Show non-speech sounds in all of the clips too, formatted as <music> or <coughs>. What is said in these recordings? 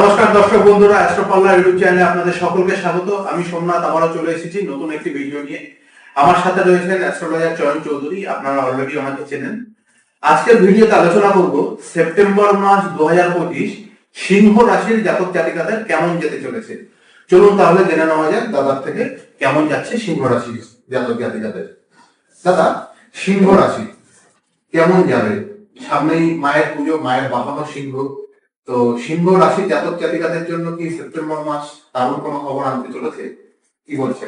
নমস্কার দর্শক বন্ধুরা অ্যাস্ট্রোপাল্লা ইউটিউব চ্যানেলে আপনাদের সকলকে স্বাগত। আমি সোমনাথ, আবারও চলে এসেছি নতুন একটি ভিডিও নিয়ে। আমার সাথে রয়েছেন অ্যাস্ট্রোলজার চয়ন চৌধুরী, আপনারা অলরেডি আমাকে চেনেন। আজকের ভিডিওতে আলোচনা করব সেপ্টেম্বর মাস দু হাজার পঁচিশ সিংহ রাশির জাতক জাতিকাদের কেমন যেতে চলেছে। চলুন তাহলে জেনে নেওয়া যাক দাদার থেকে কেমন যাচ্ছে সিংহ রাশির জাতক জাতিকাদের। দাদা, সিংহ রাশি কেমন যাবে? সামনেই মায়ের পুজো, মায়ের বাবাও সিংহ তো সিংহ রাশি জাতক জাতিকাদের জন্য কি সেপ্টেম্বর মাস দারুণ কোনো খবর আনতে চলেছে? কি বলছে?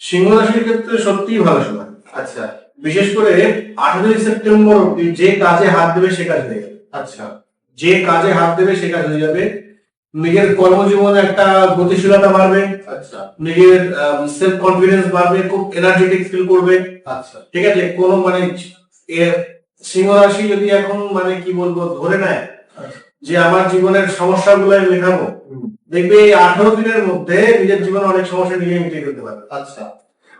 সিংহ রাশির ক্ষেত্রে সত্যিই ভালো সময়। আচ্ছা। বিশেষ করে আঠারোই সেপ্টেম্বর অব্দি যে কাজে হাত দেবে সে কাজ হয়ে যাবে। আচ্ছা। যে কাজে হাত দেবে সে কাজ হয়ে যাবে। নিজের কর্মজীবনে একটা গতিশীলতা বাড়বে। আচ্ছা। নিজের সেলফ কনফিডেন্স বাড়বে খুব এনার্জেটিক ফিল করবে। আচ্ছা। ঠিক আছে? কোনো মানে সিংহ রাশি যদি এখন মানে কি বলব ধরে নেয় যে আমার জীবনের সমস্যাগুলো আমি মেটাবো। দেখবে এই আঠারো দিনের মধ্যে নিজের জীবনে অনেক সমস্যা নিজে মিটিয়ে ফেলতে পারবে। আচ্ছা।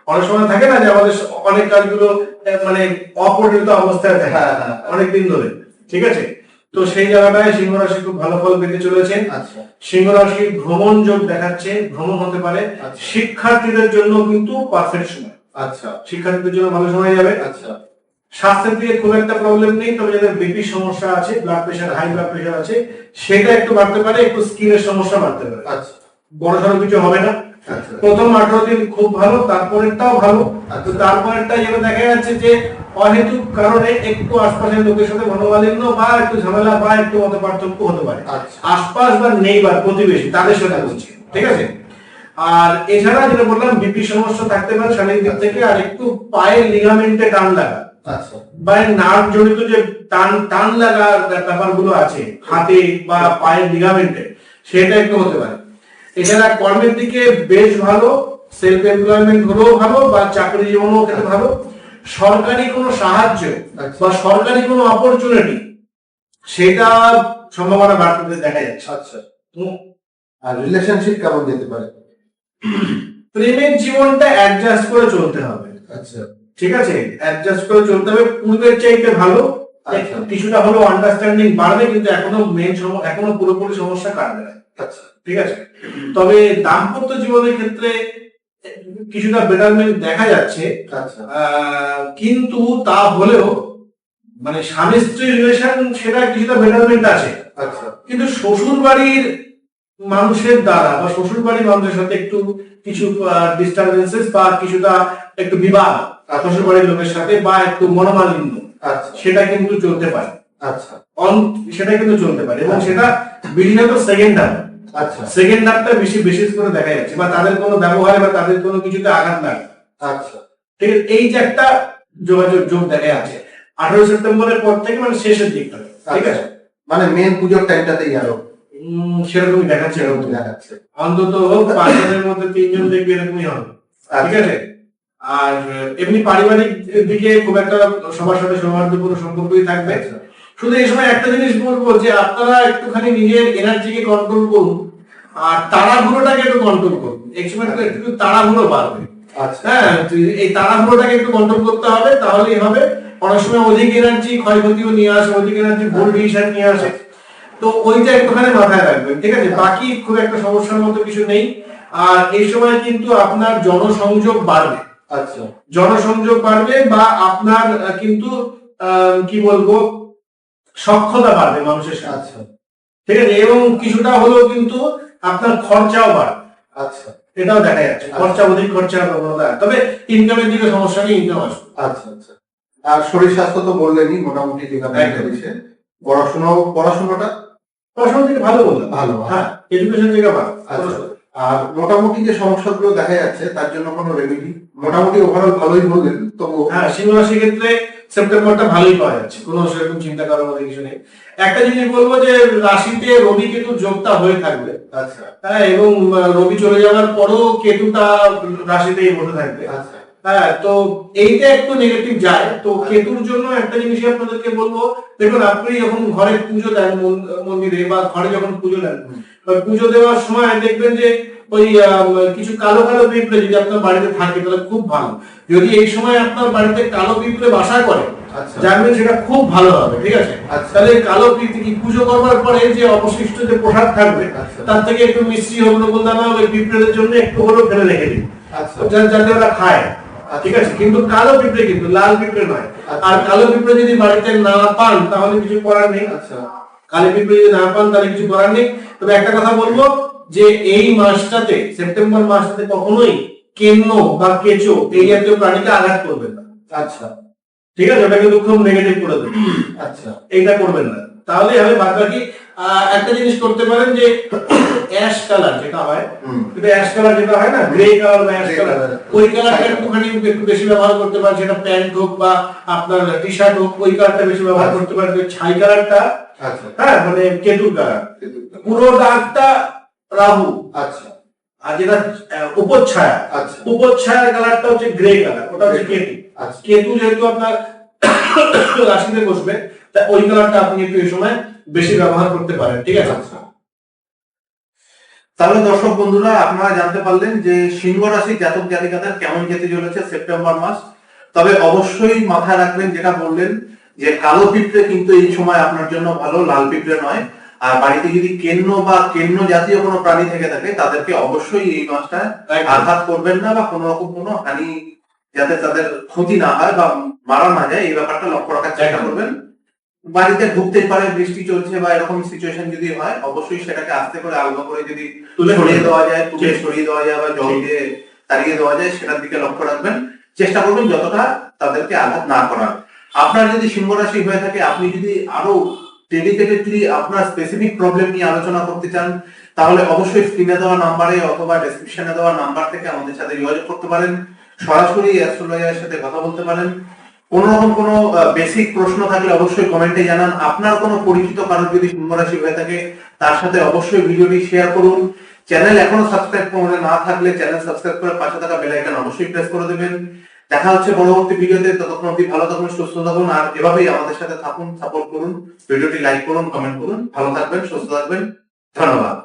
অনেক সময় থাকে না যে আমাদের অনেক কাজগুলো মানে অপরিণত অবস্থায় থাকে। হ্যাঁ হ্যাঁ। অনেক দিন ধরে। ঠিক আছে? তো সেই জায়গাটায় সিংহ রাশি খুব ভালো ফল পেতে চলেছেন আচ্ছা। সিংহ রাশি ভ্রমণ যোগ দেখাচ্ছে। ভ্রমণ হতে পারে আচ্ছা। শিক্ষার্থীদের জন্য কিন্তু পারফেক্ট সময়। আচ্ছা। শিক্ষার্থীদের জন্য ভালো সময় যাবে। আচ্ছা। স্বাস্থ্যের দিকে খুব একটা প্রবলেম নেই তবে যাদের বিপি সমস্যা আছে blood pressure high blood pressure আছে সেটা একটু বাড়তে পারে একটু স্কিনের সমস্যা বাড়তে পারে। আচ্ছা। বড় সড়ো কিছু হবে না। আচ্ছা। প্রথম আঠারো দিন খুব ভালো তারপরেরটাও ভালো। তো তারপরেরটা যেটা দেখা যাচ্ছে যে অহেতুক কারণে একটু আশপাশের লোকের সাথে মনোমালিন্য বা একটু ঝামেলা বা একটু মত পার্থক্য হতে পারে। আচ্ছা। আশপাশ বা নেই বা প্রতিবেশী তাদের সাথে বলছি ঠিক আছে? আর এছাড়া যেটা বললাম বিপি সমস্যা থাকতে পারে শারীরিক দিক থেকে আর একটু পায়ের লিগামেন্টে টান লাগা। আচ্ছা বা নার্ভ জড়িত যে টান টান লাগার ব্যাপারগুলো আছে হাতে বা পায়ের লিগামেন্টে সেটা একটু হতে পারে। এছাড়া কর্মের দিকে বেশ ভালো সেলফ এমপ্লয়মেন্ট হলেও ভালো বা চাকরি জীবনও ক্ষেত্রে ভালো। সরকারি কোনো সাহায্য আচ্ছা। বা সরকারি কোনো অপরচুনিটি সেটা সম্ভাবনা বাড়তে দেখা যাচ্ছে। আচ্ছা। আর রিলেশনশিপ কেমন যেতে পারে? প্রেমের জীবনটা অ্যাডজাস্ট করে চলতে হবে। আচ্ছা। ঠিক আছে? অ্যাডজাস্ট করে চলতে হবে। পূর্বের চাইতে ভালো। আচ্ছা। কিছুটা হলো আন্ডারস্ট্যান্ডিং বাড়বে কিন্তু এখনও মেন এখনও পুরোপুরি সমস্যা কাটবে না। আচ্ছা। ঠিক আছে? তবে দাম্পত্য জীবনের ক্ষেত্রে কিছুটা বেটারমেন্ট দেখা যাচ্ছে। আচ্ছা। কিন্তু তা হলেও মানে স্বামী স্ত্রী রিলেশন সেটা কিছুটা বেটারমেন্ট আছে। আচ্ছা। কিন্তু শ্বশুর বাড়ির মানুষের দ্বারা বা শ্বশুর বাড়ির মানুষের সাথে একটু কিছু ডিস্টারবেন্সেস বা কিছুটা একটু বিবাদ। শ্বশুর বাড়ির লোকের সাথে বা একটু মনোমালিন্য আচ্ছা। সেটা কিন্তু চলতে পারে। আচ্ছা। অন- সেটা কিন্তু চলতে পারে এবং সেটা বিশেষত সেকেন্ড হাফ আচ্ছা। সেকেন্ড হাফটা বেশি বিশেষ করে দেখা যাচ্ছে বা তাদের কোনো ব্যবহারে বা তাদের কোনো কিছুতে আঘাত লাগে আচ্ছা। ঠিক আছে এই যে একটা যোগাযোগ যোগ দেখা যাচ্ছে। আঠারো সেপ্টেম্বরের পর থেকে মানে শেষের দিকটা। ঠিক আছে? মানে মেন পুজোর টাইমটাতেই আরও। সেরকমই দেখাচ্ছে। এরকম দেখাচ্ছে। অন্তত পাঁচজনের মধ্যে তিনজন দেখবে এরকমই হবে। ঠিক আছে? আর এমনি পারিবারিক দিকে খুব একটা সবার সাথে সৌহার্দ্যপূর্ণ সম্পর্কই থাকবে। আচ্ছা। শুধু এই সময় একটা জিনিস বলব যে আপনারা একটুখানি নিজের এনার্জিকে কন্ট্রোল করুন আর তাড়াহুড়োটাকে একটু কন্ট্রোল করুন। এই সময় একটু- একটু তাড়াহুড়ো বাড়বে। আচ্ছা। হ্যাঁ এই তাড়াহুড়োটাকে একটু কন্ট্রোল করতে হবে তাহলেই হবে। অনেক সময় অধিক এনার্জি ক্ষয়ক্ষতিও নিয়ে আসে অধিক এনার্জি ভুল ডিসিশন নিয়ে আসে। তো ওইটা একটুখানি মাথায় রাখবেন ঠিক আছে? বাকি খুব একটা সমস্যার মতো কিছু নেই। আর এই সময় কিন্তু আপনার জনসংযোগ বাড়বে। আচ্ছা। জনসংযোগ বাড়বে বা আপনার কিন্তু কি বলব সক্ষতা বাড়বে মানুষের সাথে। আচ্ছা। ঠিক আছে? এবং কিছুটা হলেও কিন্তু আপনার খরচাও বাড়বে। আচ্ছা। এটাও দেখা যাচ্ছে। খরচা অধিক খরচার প্রবণতা তবে ইনকামের দিকে সমস্যা নেই ইনকাম আসবে। আচ্ছা আচ্ছা। আর শরীর স্বাস্থ্য তো বললেনই মোটামুটি ঠিক আছে একদম। পড়াশোনা পড়াশোনাটা? পড়াশোনা থেকে ভালো বললাম। ভালো হ্যাঁ এডুকেশন থেকে ভালো। আচ্ছা। আর মোটামুটি যে সমস্যাগুলো দেখা যাচ্ছে তার জন্য কোনো রেমেডি মোটামুটি ওভারঅল ভালোই বললেন তবু হ্যাঁ সিনেমা সেক্ষেত্রে ক্ষেত্রে সেপ্টেম্বরটা ভালোই পাওয়া যাচ্ছে কোনো সেরকম চিন্তা করার মতো কিছু নেই। একটা জিনিস বলব যে রাশিতে রবি কেতু যোগটা হয়ে থাকবে। আচ্ছা। হ্যাঁ এবং রবি চলে যাওয়ার পরও কেতুটা রাশিতেই বসে থাকবে। আচ্ছা। হ্যাঁ তো এইটা একটু নেগেটিভ যায়। তো কেতুর জন্য একটা জিনিসই আপনাদেরকে বলব। দেখুন আপনি যখন ঘরে পুজো দেন মন্দিরে বা ঘরে যখন পুজো দেন পুজো দেওয়ার সময় দেখবেন যে ওই কিছু কালো কালো পিঁপড়ে যদি আপনার বাড়িতে থাকে তাহলে খুব ভালো। যদি এই সময় আপনার বাড়িতে কালো পিঁপড়ে বাসা করে আচ্ছা। জানবেন সেটা খুব ভালো হবে ঠিক আছে? আচ্ছা। তাহলে কালো পিঁপড়ে পুজো করবার পরে যে অবশিষ্ট যে প্রসাদ থাকবে আচ্ছা। তার থেকে একটু মিষ্টি হোক নকুল দানা ওই পিঁপড়েদের জন্য একটু হলেও ফেলে রেখে দিন। আচ্ছা। যাতে ওরা খায়। ঠিক আছে কিন্তু কালো পিঁপড়ে কিন্তু লাল পিঁপড়ে নয়। আচ্ছা। আর কালো পিঁপড়ে যদি বাড়িতে না পান তাহলে কিছু করার নেই। আচ্ছা। কালো পিঁপড়ে যদি না পান তাহলে কিছু করার নেই। তবে একটা কথা বলব যে এই মাসটাতে সেপ্টেম্বর মাসটাতে কখনোই কেন্ন বা কেঁচো এই জাতীয় প্রাণীকে আঘাত করবেন না। আচ্ছা। ঠিক আছে? ওটাকে খুব নেগেটিভ করে দেবে। আচ্ছা। এইটা করবেন না। তাহলে হবে বাদ বাকি একটা জিনিস করতে পারেন যে অ্যাশ কালার যেটা হয় কিন্তু অ্যাশ কালার যেটা হয় না গ্রে কালার বা অ্যাশ কালার ওই কালারটা একটুখানি একটু বেশি ব্যবহার করতে পারেন সেটা প্যান্ট হোক বা আপনার টি শার্ট হোক ওই কালারটা বেশি ব্যবহার আচ্ছা। করতে পারেন ছাই কালারটা আচ্ছা। হ্যাঁ মানে কেতুর কালার পুরো দাগটা রাহু। আচ্ছা। আর যেটা আহ, উপচ্ছায়া আচ্ছা। উপচ্ছায়ার কালারটা হচ্ছে গ্রে কালার ওটা হচ্ছে কেতু কেতু যেহেতু আপনার <coughs> রাশিতে বসবে তা ওই কালারটা আপনি একটু এই সময় বেশি ব্যবহার করতে পারেন ঠিক আছে? আচ্ছা। তাহলে দর্শক বন্ধুরা আপনারা জানতে পারলেন যে সিংহ রাশি জাতক জাতিকাদের কেমন যেতে চলেছে সেপ্টেম্বর মাস। তবে অবশ্যই মাথায় রাখবেন যেটা বললেন যে কালো পিঁপড়ে কিন্তু এই সময় আপনার জন্য ভালো লাল পিঁপড়ে নয়। আর বাড়িতে যদি কেন্ন বা কেন্ন জাতীয় কোনো প্রাণী থেকে থাকে তাদেরকে অবশ্যই এই মাসটা। আঘাত করবেন না বা কোনো রকম কোনো হানি যাতে তাদের ক্ষতি না হয় বা মারা না যায় এই ব্যাপারটা লক্ষ্য রাখার চেষ্টা করবেন। বাড়িতে ঢুকতেই পারে বৃষ্টি চলছে বা এরকম সিচুয়েশন যদি হয় অবশ্যই সেটাকে আস্তে করে আলগা করে যদি তুলে সরিয়ে দেওয়া যায় তুলে সরিয়ে দেওয়া যায় বা জল দিয়ে তাড়িয়ে দেওয়া যায় সেটার দিকে লক্ষ্য রাখবেন। চেষ্টা করবেন যতটা তাদেরকে আঘাত না করার। আপনার যদি সিংহ রাশি হয়ে থাকে আপনি যদি আরও ডেডিকেটেডলি আপনার স্পেসিফিক প্রবলেম নিয়ে আলোচনা করতে চান তাহলে অবশ্যই স্ক্রিনে দেওয়া নাম্বারে অথবা ডেসক্রিপশনে দেওয়া নাম্বার থেকে আমাদের সাথে যোগাযোগ করতে পারেন। সরাসরি অ্যাস্ট্রোলজারের সাথে কথা বলতে পারেন। কোনো রকম কোনো বেসিক প্রশ্ন থাকলে অবশ্যই কমেন্টে জানান। আপনার কোনো পরিচিত কারোর যদি সিংহ রাশি হয়ে থাকে, তার সাথে অবশ্যই ভিডিওটি শেয়ার করুন। চ্যানেল এখনও সাবস্ক্রাইব করে না থাকলে চ্যানেল সাবস্ক্রাইব করে পাশে থাকা বেল আইকন অবশ্যই প্রেস করে দেবেন। দেখা হচ্ছে পরবর্তী ভিডিওতে। ততক্ষণ অবধি ভালো থাকুন, সুস্থ থাকুন, আর এভাবেই আমাদের সাথে থাকুন সাপোর্ট করুন। ভিডিওটি লাইক করুন কমেন্ট করুন। ভালো থাকবেন, সুস্থ থাকবেন। ধন্যবাদ।